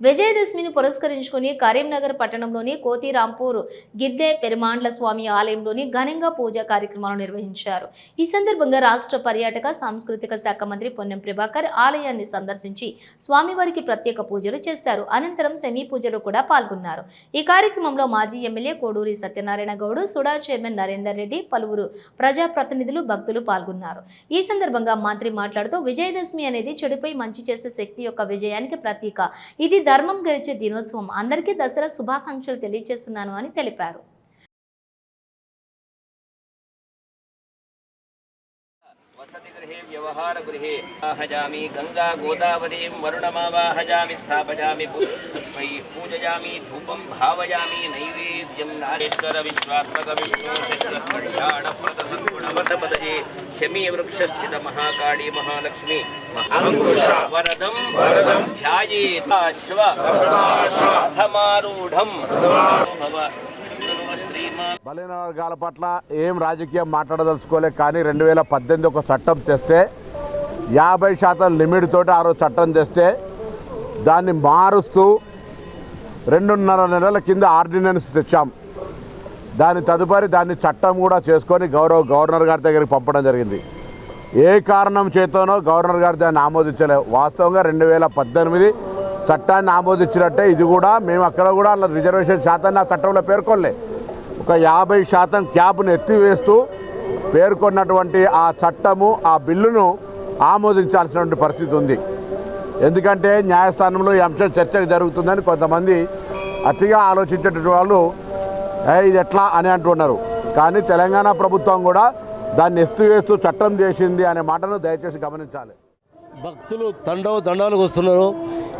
విజయదశమిని పురస్కరించుకుని కరీంనగర్ పట్టణంలోని కోతిరాంపూర్ గిద్దె పెరుమాండ్ల స్వామి ఆలయంలోని ఘనంగా పూజా కార్యక్రమాలు నిర్వహించారు. ఈ సందర్భంగా రాష్ట్ర పర్యాటక సాంస్కృతిక శాఖ మంత్రి పొన్నం ప్రభాకర్ ఆలయాన్ని సందర్శించి స్వామివారికి ప్రత్యేక పూజలు చేశారు. అనంతరం సెమీ పూజలో కూడా పాల్గొన్నారు. ఈ కార్యక్రమంలో మాజీ ఎమ్మెల్యే కోడూరి సత్యనారాయణ గౌడ్ సుడా చైర్మన్ నరేందర్ రెడ్డి పలువురు ప్రజాప్రతినిధులు భక్తులు పాల్గొన్నారు. ఈ సందర్భంగా మంత్రి మాట్లాడుతూ విజయదశమి అనేది చెడుపై మంచి చేసే శక్తి యొక్క విజయానికి ప్రతీక. ఇది ధర్మం గెలిచే దినోత్సవం. అందరికీ దసరా శుభాకాంక్షలు తెలియజేస్తున్నాను అని తెలిపారు. सतिगृहे व्यवहारगृहे हजामि गङ्गागोदावरीं वरुणमावाहजामि स्थापयामि पुष्पै पूजयामि, धूपं भावयामि, नैवेद्यं नारेश्वरविश्वात्मकविष्णुशिष्णकल्याणप्रदसद्गुणवतपदये शमी वृक्षस्थितमहाकाळी महालक्ष्मी वरदं ध्यायेताश्व अथमारूढं भव బలైన వర్గాల పట్ల ఏం రాజకీయం మాట్లాడదలుచుకోలే కానీ రెండు వేల పద్దెనిమిది ఒక చట్టం తెస్తే యాభై శాతం లిమిట్ తోటి ఆరో చట్టం తెస్తే దాన్ని మారుస్తూ రెండున్నర నెలల కింద ఆర్డినెన్స్ తెచ్చాం. దాని తదుపరి దాన్ని చట్టం కూడా చేసుకొని గౌరవ గవర్నర్ గారి దగ్గరికి పంపడం జరిగింది. ఏ కారణం చేతనో గవర్నర్ గారు దాన్ని ఆమోదించలే. వాస్తవంగా రెండు వేల పద్దెనిమిది చట్టాన్ని ఆమోదించినట్టే ఇది కూడా మేము అక్కడ కూడా అలా రిజర్వేషన్ శాతాన్ని ఆ చట్టంలో పేర్కొనలేదు ఒక యాభై శాతం క్యాప్ను ఎత్తివేస్తూ పేర్కొన్నటువంటి ఆ చట్టము ఆ బిల్లును ఆమోదించాల్సినటువంటి పరిస్థితి ఉంది. ఎందుకంటే న్యాయస్థానంలో ఈ అంశం చర్చ జరుగుతుందని కొంతమంది అతిగా ఆలోచించేటటువంటి వాళ్ళు ఇది ఎట్లా? అని అంటున్నారు కానీ తెలంగాణ ప్రభుత్వం కూడా దాన్ని ఎత్తివేస్తూ చట్టం చేసింది అనే మాటను దయచేసి గమనించాలి. భక్తులు తండవ దండాలకు వస్తున్నారు.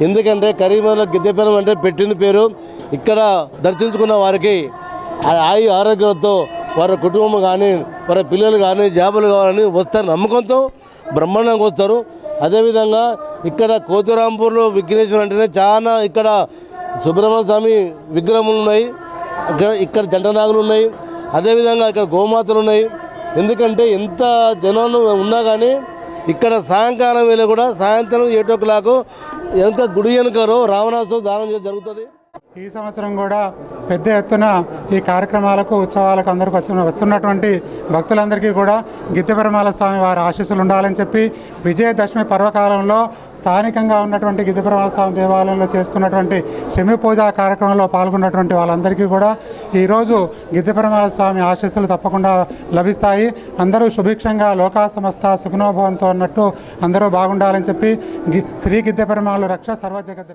ఎందుకంటే కరీంనగర్ గిద్దెపల్లం అంటే పెట్టింది పేరు. ఇక్కడ దర్శించుకున్న వారికి ఆయు ఆరోగ్యంతో వారి కుటుంబం కానీ వారి పిల్లలు కానీ జాబులు కావాలని వస్తారు. నమ్మకంతో బ్రహ్మాండంగా వస్తారు. అదేవిధంగా ఇక్కడ కోతిరాంపూర్లో విఘ్నేశ్వర అంటేనే చాలా ఇక్కడ సుబ్రహ్మణ్య స్వామి విగ్రహములు ఉన్నాయి. ఇక్కడ ఇక్కడ జంటనాగులు ఉన్నాయి. అదేవిధంగా ఇక్కడ గోమాతలు ఉన్నాయి. ఎందుకంటే ఎంత జనాలు ఉన్నా కానీ ఇక్కడ సాయంకాలం వేళ కూడా సాయంత్రం ఎయిట్ ఓ క్లాక్ ఎంత గుడి వెనుకలో రావణాసు దానం చేయడం జరుగుతుంది. ఈ సంవత్సరం కూడా పెద్ద ఎత్తున ఈ కార్యక్రమాలకు ఉత్సవాలకు అందరికి వచ్చిన వస్తున్నటువంటి భక్తులందరికీ కూడా గిద్దెపెరమాల స్వామి వారి ఆశీస్సులు ఉండాలని చెప్పి విజయదశమి పర్వకాలంలో స్థానికంగా ఉన్నటువంటి గిద్దెపెరమాల స్వామి దేవాలయంలో చేసుకున్నటువంటి శమి పూజా కార్యక్రమంలో పాల్గొన్నటువంటి వాళ్ళందరికీ కూడా ఈరోజు గిద్దెపెరమాల స్వామి ఆశీస్సులు తప్పకుండా లభిస్తాయి. అందరూ సుభిక్షంగా లోకా సమస్త సుఖనోభవంతో అన్నట్టు అందరూ బాగుండాలని చెప్పి శ్రీ గిద్దెపెరమాలు రక్ష సర్వజగద్ర